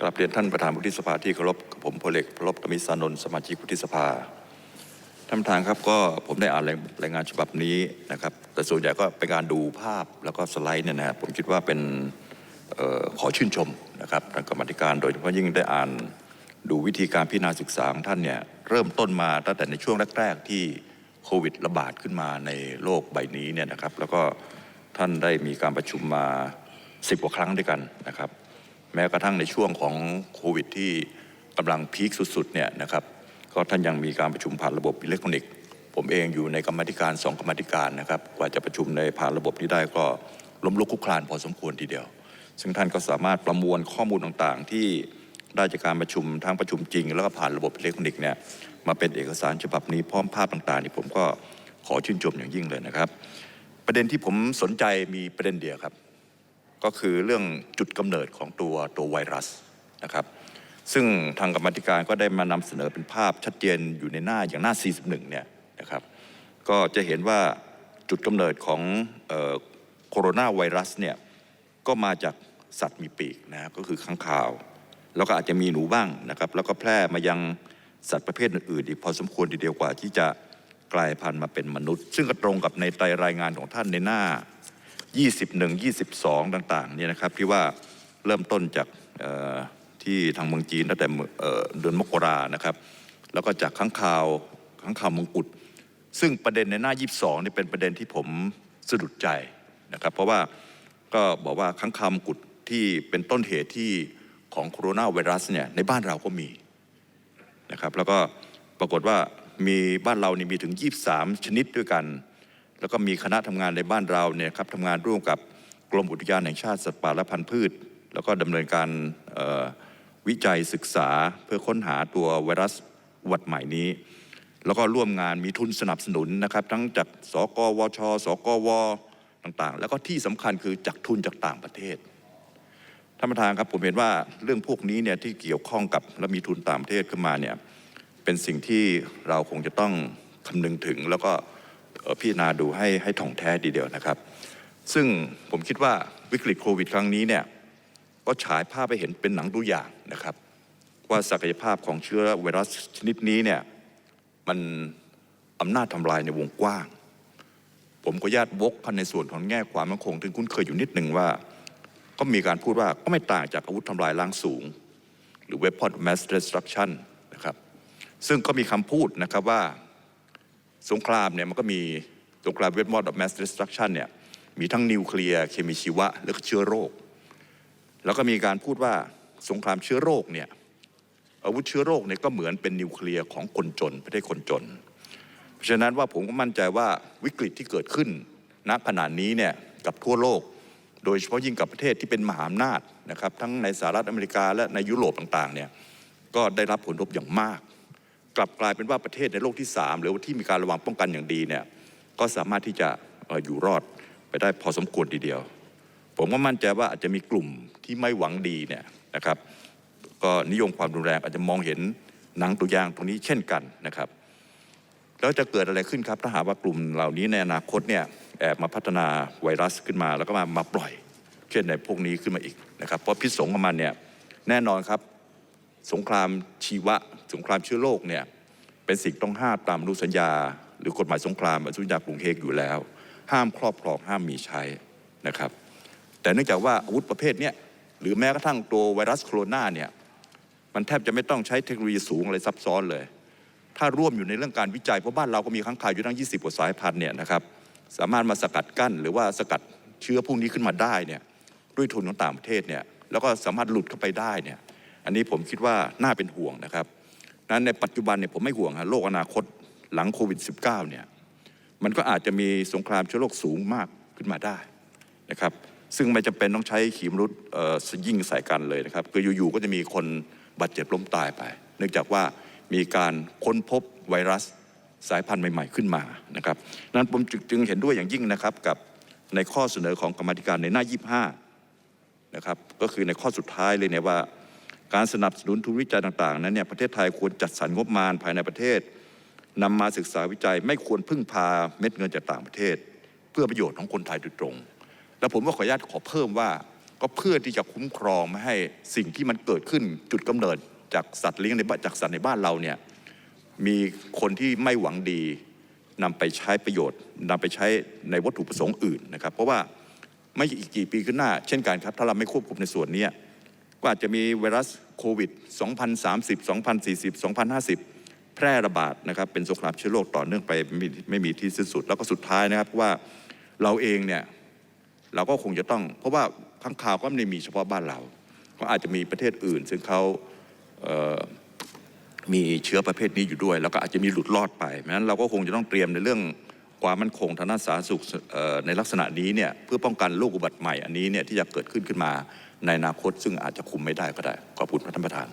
กราบเรียนท่านประธานวุฒิสภาที่เคารพกับผมพลเอกพลบกมิสานนท์สมาชิกวุฒิสภา ท่านประธานครับก็ผมได้อ่านรายงานฉบับนี้นะครับ แต่ส่วนใหญ่ก็เป็นการดูภาพแล้วก็สไลด์เนี่ยนะครับผมคิดว่าเป็นออขอชื่นชมนะครับทางกรรมธิการโดยเฉพาะยิ่งได้อ่านดูวิธีการพิจารณาศึกษาของท่านเนี่ยเริ่มต้นมาตั้งแต่ในช่วงแรกๆที่โควิดระบาดขึ้นมาในโลกใบนี้เนี่ยนะครับ แล้วก็ท่านได้มีการประชุมมา10กว่าครั้งด้วยกันนะครับ แม้กระทั่งในช่วงของโควิดที่กำลังพีคสุดๆเนี่ยนะครับก็ท่านยังมีการประชุมผ่านระบบอิเล็กทรอนิกส์ผมเองอยู่ในกรรมธิการสองกรรมธิการนะครับกว่าจะประชุมในผ่านระบบนี้ได้ก็ล้มลุกคลุกคลานพอสมควรทีเดียว ซึ่งท่านก็สามารถประมวลข้อมูลต่างๆ ที่ได้จากการประชุมทั้งประชุมจริง แล้วก็ผ่านระบบอิเล็กทรอนิกส์เนี่ยมาเป็นเอกสารฉบับนี้พร้อมภาพต่างๆนี่ผมก็ขอชื่นชมอย่างยิ่งเลยนะครับ ประเด็นที่ผมสนใจมีประเด็นเดียวครับ ก็คือเรื่องจุดกำเนิดของตัวตัวไวรัสนะครับ ซึ่งทางกรรมธิการก็ได้มานำเสนอเป็นภาพชัดเจนอยู่ในหน้าอย่างหน้า 41 เนี่ยนะครับ ก็จะเห็นว่าจุดกำเนิดของโคโรนาไวรัสเนี่ยก็มาจากสัตว์มีปีกนะก็คือข้างคาว แล้วก็อาจจะมีหนูบ้างนะครับ แล้วก็แพร่มายังสัตว์ประเภทอื่นๆอีกพอสมควรทีเดียวกว่าที่จะกลายพันธุ์มาเป็นมนุษย์ ซึ่งก็ตรงกับในไตรรายงานของท่านในหน้า 21 22 ต่างๆเนี่ยนะครับที่ว่าเริ่มต้นจากที่ทางเมืองจีนตั้งแต่เดือนมกรานะครับ แล้วก็จากข้างคาวข้างคาวมงกุฎซึ่งประเด็นในหน้า 22นี่เป็นประเด็นที่ผมสะดุดใจนะครับ เพราะว่าก็บอกว่าข้างคาวมงกุฎที่เป็นต้นเหตุที่ของโคโรนาไวรัสเนี่ยในบ้านเราก็มีนะครับ แล้วก็ปรากฏว่ามีบ้านเรานี่มีถึง 23 ชนิดด้วยกัน แล้วก็มีคณะทำงานในบ้านเราเนี่ยครับทำงานร่วมกับกรมอุทยานแห่งชาติสัตว์ป่าและพันธุ์พืช แล้วก็ดำเนินการวิจัยศึกษาเพื่อค้นหาตัวไวรัสหวัดใหม่นี้ แล้วก็ร่วมงานมีทุนสนับสนุนนะครับ ทั้งจากสกวช สกวต่างๆ แล้วก็ที่สำคัญคือจากทุนจากต่างประเทศท่านประธานครับผมเห็นว่าเรื่องพวกนี้เนี่ยที่เกี่ยวข้องกับและมีทุนต่างประเทศขึ้นมาเนี่ยเป็นสิ่งที่เราคงจะต้องคำนึงถึงแล้วก็ พิจารณาดูให้ให้ถ่องแท้ดีเดียวนะครับ ซึ่งผมคิดว่าวิกฤตโควิดครั้งนี้เนี่ยก็ฉายภาพไปเห็นเป็นหนังตัวอย่างนะครับ ว่าศักยภาพของเชื้อไวรัสชนิดนี้เนี่ยมันอำนาจทำลายในวงกว้าง ผมขออนุญาติวกพันในส่วนของแง่ความมั่นคงถึงคุ้นเคยอยู่นิดหนึ่งว่า ก็มีการพูดว่าก็ไม่ต่างจากอาวุธทำลายล้างสูง หรือ weapon of mass destruction นะครับ ซึ่งก็มีคำพูดนะครับว่า สงครามเนี่ยมันก็มีสงคราม weapon of mass destruction เนี่ยมีทั้งนิวเคลียร์เคมีชีวะ และก็เชื้อโรค แล้วก็มีการพูดว่าสงครามเชื้อโรคเนี่ยอาวุธเชื้อโรคเนี่ยก็เหมือนเป็นนิวเคลียร์ของคนจนไม่ได้คนจน เพราะฉะนั้นว่าผมก็มั่นใจว่าวิกฤตที่เกิดขึ้นณขณะนี้เนี่ยกับทั่วโลก โดยเฉพาะยิ่งกับประเทศที่เป็นมหาอำนาจนะครับทั้งในสหรัฐอเมริกาและในยุโรปต่างๆเนี่ยก็ได้รับผลกระทบอย่างมาก กลับกลายเป็นว่าประเทศในโลกที่ 3 หรือว่าที่มีการระวังป้องกันอย่างดีเนี่ยก็สามารถที่จะเอ่ออยู่รอดไปได้พอสมควรทีเดียว ผมก็มั่นใจว่าอาจจะมีกลุ่มที่ไม่หวังดีเนี่ยนะครับ ก็นิยมความรุนแรงอาจจะมองเห็นหนังตัวอย่างตรงนี้เช่นกันนะครับ แล้วจะเกิดอะไรขึ้นครับถ้าหากว่ากลุ่มเหล่านี้ในอนาคตเนี่ยแอบมาพัฒนาไวรัสขึ้นมา แล้วก็มามาปล่อย เช่นในพวกนี้ขึ้นมาอีกนะครับ เพราะพิษสงของมันเนี่ยแน่นอนครับ สงครามชีวะ สงครามเชื้อโรคเนี่ยเป็นสิ่งต้องห้ามตามอนุสัญญา หรือกฎหมายสงครามอนุสัญญากรุงเฮกอยู่แล้ว ห้ามครอบครองห้ามมีใช้นะครับ แต่เนื่องจากว่าอาวุธประเภทเนี้ยหรือแม้กระทั่งตัวไวรัสโคโรนาเนี่ยมันแทบจะไม่ต้องใช้เทคโนโลยีสูงอะไรซับซ้อนเลย ถ้าร่วมอยู่ในเรื่องการวิจัย เพราะบ้านเราก็มีค้างคาวอยู่ทั้ง 20 กว่าสายพันธุ์เนี่ยนะครับสามารถมาสกัดกั้น หรือว่าสกัดเชื้อพวกนี้ขึ้นมาได้เนี่ยด้วยทุนของต่างประเทศเนี่ยแล้วก็สามารถหลุดเข้าไปได้เนี่ย อันนี้ผมคิดว่าน่าเป็นห่วงนะครับนั้นในปัจจุบันเนี่ยผมไม่ห่วงฮะโลกอนาคตหลังโควิด -19 เนี่ยมันก็อาจจะมีสงครามเชื้อโรคสูงมากขึ้นมาได้นะครับซึ่งไม่จำเป็นต้องใช้ขีมนุษย์เอ่อยิงใส่กันเลยนะครับคืออยู่ๆก็จะมีคนบาดเจ็บล้มตายไป เนื่องจากว่ามีการค้นพบไวรัสสายพันธุ์ใหม่ ๆ ขึ้นมานะครับนั้นผมจึงเห็นด้วยอย่างยิ่งนะครับกับในข้อเสนอของกรรมธิการในหน้า 25นะครับก็คือในข้อสุดท้ายเลยเนี่ยว่า การสนับสนุนทุนวิจัยต่างๆนั้นเนี่ยประเทศไทยควรจัดสรรงบประมาณภายในประเทศนำมาศึกษาวิจัยไม่ควรพึ่งพาเม็ดเงินจากต่างประเทศ เพื่อประโยชน์ของคนไทยโดยตรง แล้วผมก็ขออนุญาตขอเพิ่มว่าก็เพื่อที่จะคุ้มครองไม่ให้สิ่งที่มันเกิดขึ้นจุดกำเนิดจากสัตว์เลี้ยงในบ้านจากสัตว์ในบ้านเราเนี่ยมีคนที่ไม่หวังดีนำไปใช้ประโยชน์นำไปใช้ในวัตถุประสงค์อื่นนะครับ เพราะว่าไม่อีกกี่ปีขึ้นหน้า เช่นกันครับ ถ้าเราไม่ควบคุมในส่วนนี้ ก็อาจจะมีไวรัสโควิด 2030 2040 2050 แพร่ระบาดนะครับเป็นสงครามเชื้อโรคต่อเนื่องไปไม่มีไม่มีที่สิ้นสุด แล้วก็สุดท้ายนะครับว่าเราเองเนี่ยเราก็คงจะต้อง เพราะว่าข้างข่าวก็ไม่ได้มีเฉพาะบ้านเรา ก็อาจจะมีประเทศอื่น ซึ่งเขาเมีเชื้อประเภทนี้อยู่ด้วย แล้วก็อาจจะมีหลุดรอดไปเพราะฉะนั้นเราก็คงจะต้องเตรียมในเรื่อง ความมั่นคงทางด้านสาธารณสุขในลักษณะนี้เนี่ยเพื่อป้องกันโรคอุบัติใหม่อันนี้เนี่ยที่จะเกิดขึ้นขึ้นมาในอนาคต ซึ่งอาจจะคุมไม่ได้ก็ได้ขอบคุณท่านประธาน